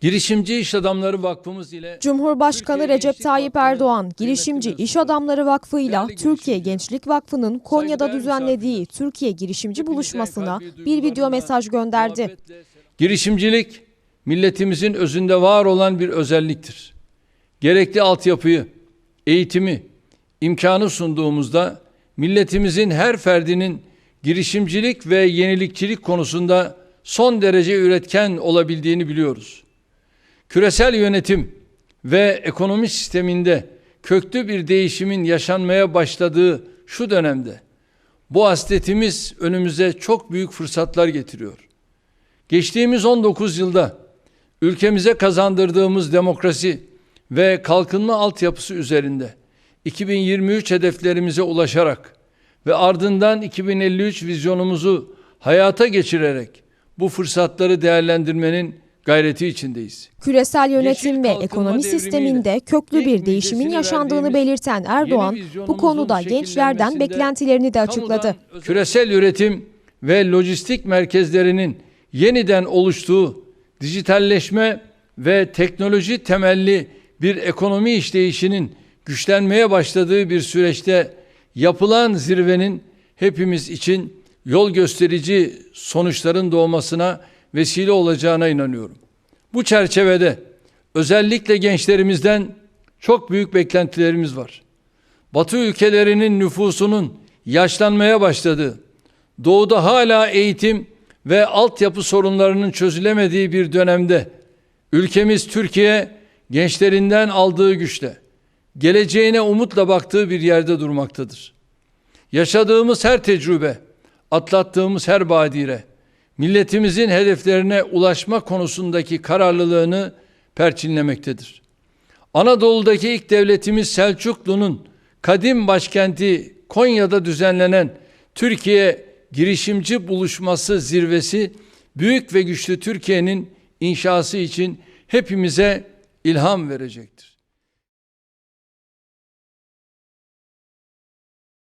Girişimci İş Adamları Vakfımız ile Cumhurbaşkanı Recep Tayyip Erdoğan, Girişimci İş Adamları Vakfı ile Türkiye Gençlik Vakfı'nın Konya'da düzenlediği Türkiye Girişimci Buluşmasına bir video mesaj gönderdi. Girişimcilik milletimizin özünde var olan bir özelliktir. Gerekli altyapıyı, eğitimi, imkanı sunduğumuzda milletimizin her ferdinin girişimcilik ve yenilikçilik konusunda son derece üretken olabildiğini biliyoruz. Küresel yönetim ve ekonomi sisteminde köklü bir değişimin yaşanmaya başladığı şu dönemde bu hasletimiz önümüze çok büyük fırsatlar getiriyor. Geçtiğimiz 19 yılda ülkemize kazandırdığımız demokrasi ve kalkınma altyapısı üzerinde 2023 hedeflerimize ulaşarak ve ardından 2053 vizyonumuzu hayata geçirerek bu fırsatları değerlendirmenin gayreti içindeyiz. Küresel yönetim Yeşil ve ekonomi sisteminde köklü bir değişimin yaşandığını belirten Erdoğan, bu konuda gençlerden beklentilerini de açıkladı. Küresel üretim ve lojistik merkezlerinin yeniden oluştuğu dijitalleşme ve teknoloji temelli bir ekonomi işleyişinin güçlenmeye başladığı bir süreçte yapılan zirvenin hepimiz için yol gösterici sonuçların doğmasına vesile olacağına inanıyorum. Bu çerçevede özellikle gençlerimizden çok büyük beklentilerimiz var. Batı ülkelerinin nüfusunun yaşlanmaya başladığı, doğuda hala eğitim ve altyapı sorunlarının çözülemediği bir dönemde ülkemiz Türkiye gençlerinden aldığı güçle, geleceğine umutla baktığı bir yerde durmaktadır. Yaşadığımız her tecrübe, atlattığımız her badire, milletimizin hedeflerine ulaşma konusundaki kararlılığını perçinlemektedir. Anadolu'daki ilk devletimiz Selçuklu'nun kadim başkenti Konya'da düzenlenen Türkiye Girişimci Buluşması zirvesi büyük ve güçlü Türkiye'nin inşası için hepimize ilham verecektir.